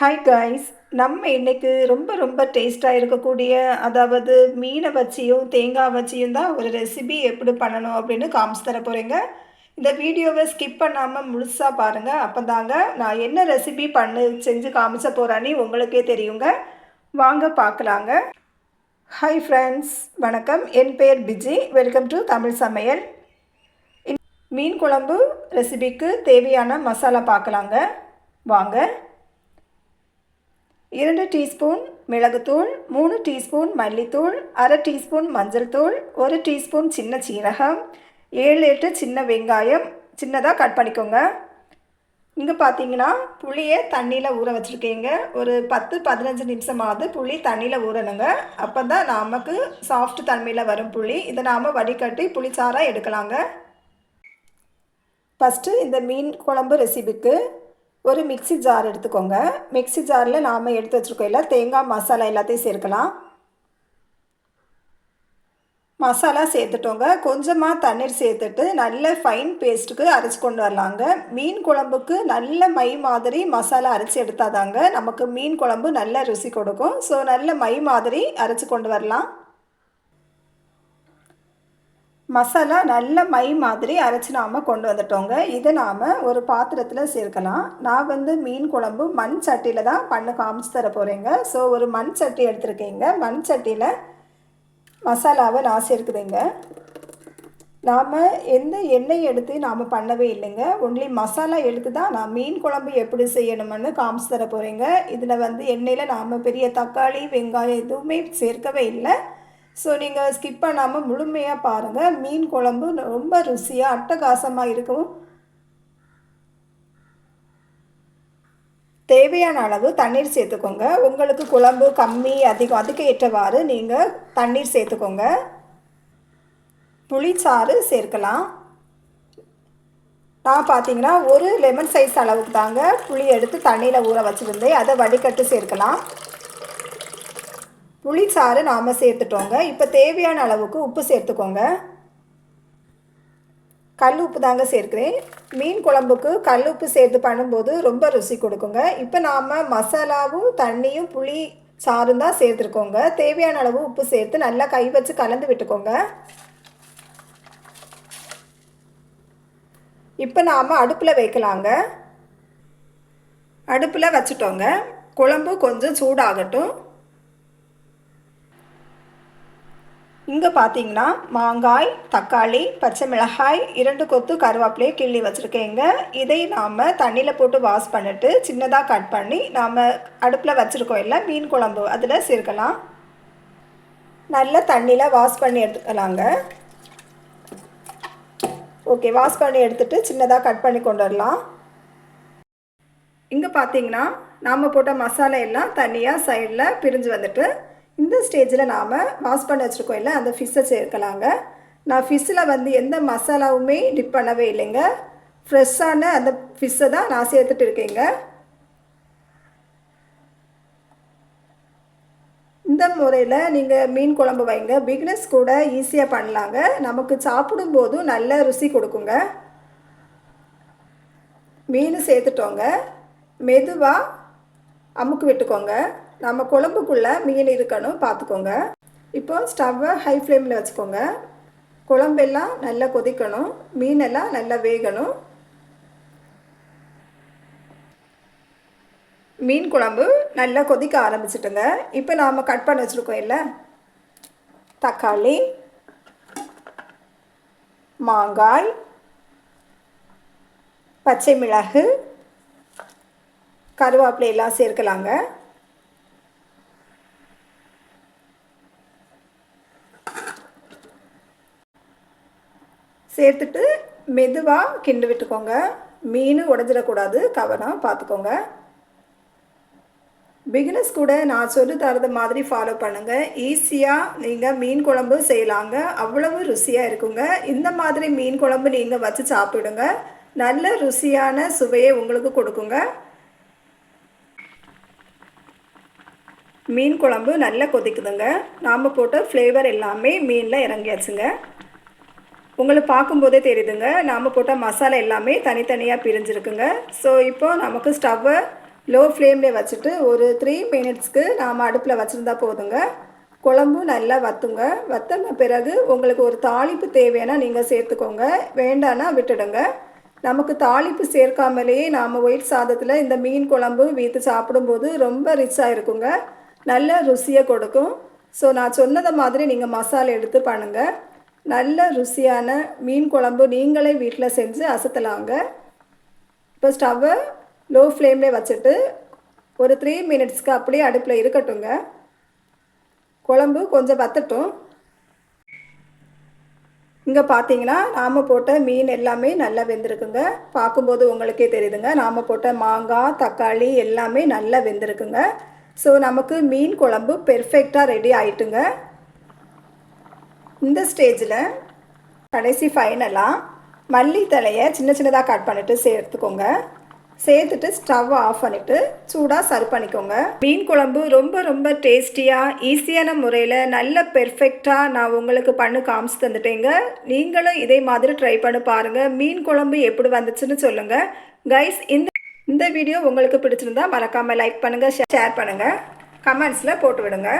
Hi guys நம்ம இன்றைக்கு ரொம்ப ரொம்ப டேஸ்ட்டாக இருக்கக்கூடிய அதாவது மீனை வச்சியும் தேங்காய் வச்சியும் தான் ஒரு ரெசிபி எப்படி பண்ணணும் அப்படின்னு காமிச்சு தர போகிறேங்க இந்த வீடியோவை ஸ்கிப் பண்ணாமல் முழுசாக பாருங்கள் அப்போ தாங்க நான் என்ன ரெசிபி பண்ணு செஞ்சு காமிச்ச போகிறான்னு உங்களுக்கே தெரியுங்க. வாங்க பார்க்கலாங்க. ஹாய் ஃப்ரெண்ட்ஸ் வணக்கம். என் பெயர் பிஜி. வெல்கம் டு தமிழ் சமையல். இன்- மீன் குழம்பு ரெசிபிக்கு தேவையான மசாலா பார்க்கலாங்க. வாங்க. இரண்டு டீஸ்பூன் மிளகுத்தூள் மூணு டீஸ்பூன் மல்லித்தூள் அரை டீஸ்பூன் மஞ்சள் தூள் ஒரு டீஸ்பூன் சின்ன சீரகம் ஏழு எட்டு சின்ன வெங்காயம். சின்னதாக கட் பண்ணிக்கோங்க. இங்கே பார்த்தீங்கன்னா புளியை தண்ணியில் ஊற வச்சுருக்கீங்க. ஒரு பத்து பதினஞ்சு நிமிஷமாவது புளி தண்ணியில் ஊறணுங்க. அப்போ தான் நமக்கு சாஃப்ட் தன்மையில் வரும் புளி. இதை நாம் வடிகட்டி புளிச்சாராக எடுக்கலாங்க. ஃபஸ்ட்டு இந்த மீன் குழம்பு ரெசிபிக்கு ஒரு மிக்ஸி ஜார் எடுத்துக்கோங்க. மிக்ஸி ஜாரில் நாம் எடுத்து வச்சுருக்கோம் இல்லை தேங்காய் மசாலா எல்லாத்தையும் சேர்க்கலாம். மசாலா சேர்த்துட்டோங்க. கொஞ்சமாக தண்ணீர் சேர்த்துட்டு நல்ல ஃபைன் பேஸ்ட்டுக்கு அரைச்சி கொண்டு வரலாங்க. மீன் குழம்புக்கு நல்ல மை மாதிரி மசாலா அரைச்சி எடுத்தாதாங்க நமக்கு மீன் குழம்பு நல்ல ருசி கொடுக்கும். ஸோ நல்ல மை மாதிரி அரைச்சி கொண்டு வரலாம். மசாலா நல்ல மை மாதிரி அரைச்சி நாம் கொண்டு வந்துட்டோங்க. இதை நாம் ஒரு பாத்திரத்தில் சேர்க்கலாம். நான் வந்து மீன் குழம்பு மண் சட்டியில் தான் பண்ண காமிச்சு தர போகிறேங்க ஸோ ஒரு மண் சட்டி எடுத்துருக்கேங்க. மண் சட்டியில் மசாலாவை நான் சேர்க்குதுங்க நாம் எந்த எண்ணெய் எடுத்து நாம் பண்ணவே இல்லைங்க. ஒன்லி மசாலா எடுத்து தான் நான் மீன் குழம்பு எப்படி செய்யணும்னு காமிச்சு தர போகிறேங்க இதில் வந்து எண்ணெயில் நாம் பெரிய தக்காளி வெங்காயம் எதுவுமே சேர்க்கவே இல்லை. ஸோ நீங்கள் ஸ்கிப் பண்ணாமல் முழுமையாக பாருங்கள் மீன் குழம்பு ரொம்ப ருசியாக அட்டகாசமாக இருக்கும் தேவையான அளவு தண்ணீர் சேர்த்துக்கோங்க. உங்களுக்கு குழம்பு கம்மி அதிகம் அதுக்கு ஏற்றவாறு நீங்கள் தண்ணீர் சேர்த்துக்கோங்க. புளிச்சாறு சேர்க்கலாம். நான் பார்த்தீங்கன்னா ஒரு லெமன் சைஸ் அளவுக்கு தாங்க புளி எடுத்து தண்ணியில் ஊற வச்சுருந்தேன். அதை வடிகட்டு சேர்க்கலாம். புளிச்சாறு நாம் சேர்த்துட்டோங்க. இப்போ தேவையான அளவுக்கு உப்பு சேர்த்துக்கோங்க. கல் உப்பு தாங்க சேர்க்குறேன். மீன் குழம்புக்கு கல் உப்பு சேர்த்து பண்ணும்போது ரொம்ப ருசி கொடுக்குங்க. இப்போ நாம் மசாலாவும் தண்ணியும் புளி சாரும் தான் சேர்த்துருக்கோங்க. தேவையான அளவு உப்பு சேர்த்து நல்லா கை வச்சு கலந்து விட்டுக்கோங்க. இப்போ நாம் அடுப்பில் வைக்கலாங்க. அடுப்பில் வச்சுட்டோங்க. குழம்பு கொஞ்சம் சூடாகட்டும். இங்கே பார்த்தீங்கன்னா மாங்காய் தக்காளி பச்சை மிளகாய் இரண்டு கொத்து கருவேப்பிலையை கிள்ளி வச்சுருக்கேங்க இதை நாம் தண்ணியில் போட்டு வாஷ் பண்ணிட்டு சின்னதாக கட் பண்ணி நாம் அடுப்பில் வச்சுருக்கோம் இல்லை மீன் குழம்பு அதில் சேர்க்கலாம். நல்ல தண்ணியில் வாஷ் பண்ணி எடுத்துக்கலாங்க. ஓகே வாஷ் பண்ணி எடுத்துகிட்டு சின்னதாக கட் பண்ணி கொண்டு வரலாம். இங்கே பார்த்தீங்கன்னா நாம் போட்ட மசாலா எல்லாம் தனியாக சைடில் பிரிஞ்சு வந்துட்டு இந்த ஸ்டேஜில் நாம் வாஷ் பண்ண வச்சுருக்கோம் இல்லை அந்த ஃபிஷ்ஷை சேர்க்கலாங்க. நான் ஃபிஷ்ஷில் வந்து எந்த மசாலாவுமே டிப் பண்ணவே இல்லைங்க. ஃப்ரெஷ்ஷான அந்த ஃபிஷ்ஷை தான் நான் சேர்த்துட்டு இருக்கேங்க. இந்த முறையில் நீங்கள் மீன் குழம்பு வைங்க. பிக்னஸ் கூட ஈஸியாக பண்ணலாங்க. நமக்கு சாப்பிடும்போதும் நல்ல ருசி கொடுக்குங்க. மீன் சேர்த்துட்டோங்க. மெதுவாக அமுக்கு விட்டுக்கோங்க. நம்ம குழம்புக்குள்ளே மீன் இருக்கணும் பார்த்துக்கோங்க. இப்போ ஸ்டவ்வை ஹை ஃப்ளேமில் வச்சுக்கோங்க. குழம்பெல்லாம் நல்லா கொதிக்கணும். மீனெல்லாம் நல்லா வேகணும். மீன் குழம்பு நல்லா கொதிக்க ஆரம்பிச்சிட்டுங்க. இப்போ நாம் கட் பண்ணி வச்சுருக்கோம் இல்லை? தக்காளி மாங்காய் பச்சை மிளகு கருவேப்பிலையெல்லாம் சேர்க்கலாங்க. சேர்த்துட்டு மெதுவாக கிண்டு விட்டுக்கோங்க. மீன் உடஞ்சிடக்கூடாது. கவனம் பார்த்துக்கோங்க. பிகினர்ஸ் கூட நான் சொல்லி தரது மாதிரி ஃபாலோ பண்ணுங்கள் ஈஸியாக நீங்கள் மீன் குழம்பு செய்யலாங்க. அவ்வளவு ருசியாக இருக்குங்க. இந்த மாதிரி மீன் குழம்பு நீங்கள் வச்சு சாப்பிடுங்க. நல்ல ருசியான சுவையை உங்களுக்கு கொடுக்குங்க. மீன் குழம்பு நல்லா கொதிக்குதுங்க. நாம் போட்ட ஃப்ளேவர் எல்லாமே மீனில் இறங்கியாச்சுங்க. உங்களுக்கு பார்க்கும்போதே தெரியுதுங்க. நாம் போட்ட மசாலா எல்லாமே தனித்தனியாக பிரிஞ்சிருக்குங்க. ஸோ இப்போ நமக்கு ஸ்டவ்வை லோ ஃப்ளேமில் வச்சுட்டு ஒரு த்ரீ மினிட்ஸ்க்கு நாம் அடுப்பில் வச்சுருந்தா போதுங்க. குழம்பு நல்லா வத்துங்க. வத்தின பிறகு உங்களுக்கு ஒரு தாளிப்பு தேவைன்னா நீங்கள் சேர்த்துக்கோங்க. வேண்டான்னா விட்டுடுங்க. நமக்கு தாளிப்பு சேர்க்காமலேயே நாம் ஒயிட் சாதத்தில் இந்த மீன் குழம்பு வீத்து சாப்பிடும்போது ரொம்ப ரிச்சாக இருக்குங்க. நல்ல ருசியை கொடுக்கும். ஸோ நான் சொன்னதை மாதிரி நீங்கள் மசாலா எடுத்து பண்ணுங்கள் நல்ல ருசியான மீன் குழம்பு நீங்களே வீட்டில் செஞ்சு அசத்தலாங்க. இப்போ ஸ்டவ்வை லோ ஃப்ளேம்லேயே வச்சுட்டு ஒரு த்ரீ மினிட்ஸ்க்கு அப்படியே அடுப்பில் இருக்கட்டுங்க குழம்பு கொஞ்சம் வத்தட்டும். இங்கே பார்த்தீங்கன்னா நாம் போட்ட மீன் எல்லாமே நல்லா வெந்திருக்குங்க. பார்க்கும்போது உங்களுக்கே தெரியுதுங்க நாம் போட்ட மாங்காய் தக்காளி எல்லாமே நல்லா வெந்திருக்குங்க. ஸோ நமக்கு மீன் குழம்பு பெர்ஃபெக்டாக ரெடி ஆயிட்டுங்க. இந்த ஸ்டேஜில் கடைசி ஃபைனலாக மல்லி தலையை சின்ன சின்னதாக கட் பண்ணிவிட்டு சேர்த்துக்கோங்க. சேர்த்துட்டு ஸ்டவ் ஆஃப் பண்ணிவிட்டு சூடாக சர்வ் பண்ணிக்கோங்க. மீன் குழம்பு ரொம்ப ரொம்ப டேஸ்டியாக ஈஸியான முறையில் நல்ல பெர்ஃபெக்டாக நான் உங்களுக்கு பண்ணு காமிச்சு தந்துட்டேங்க. நீங்களும் இதே மாதிரி ட்ரை பண்ணி பாருங்கள் மீன் குழம்பு எப்படி வந்துச்சுன்னு சொல்லுங்கள் கைஸ் இந்த இந்த வீடியோ உங்களுக்கு பிடிச்சிருந்தா மறக்காமல் லைக் பண்ணுங்கள் ஷேர் பண்ணுங்கள் கமெண்ட்ஸில் போட்டு விடுங்க.